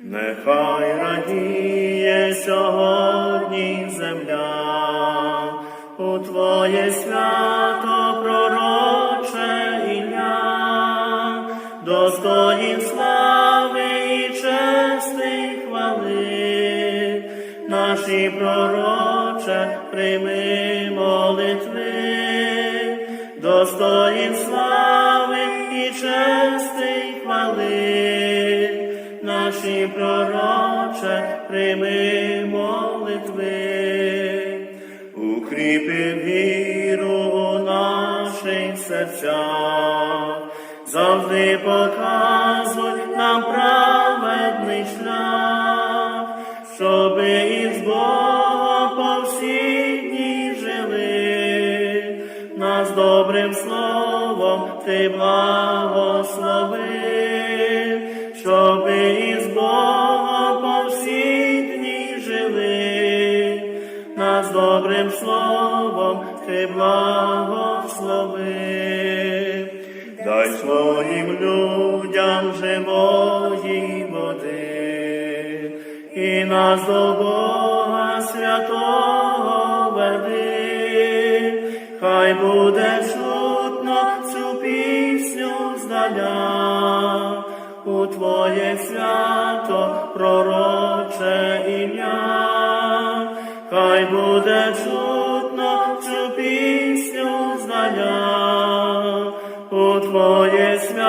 Нехай радіє сьогодні земля, у Твоє свято пророче ім'я, достоїн слави і чести й хвали, наші пророче, прийми молитви, достоїн слави і чести й хвали, наші пророче, прийми молитви, укріпи віру у наших серцях, завжди показуй нам праведний шлях, щоби із Богом по всі дні жили, нас добрим словом ти благослови, нас добрим словом ти благослови. Дай своїм людям живої води, і нас до Бога святого веди, хай буде чутно цю пісню здаля, у Твоє свято пророче хай буде чутно цю пісню знання у Твоє свято.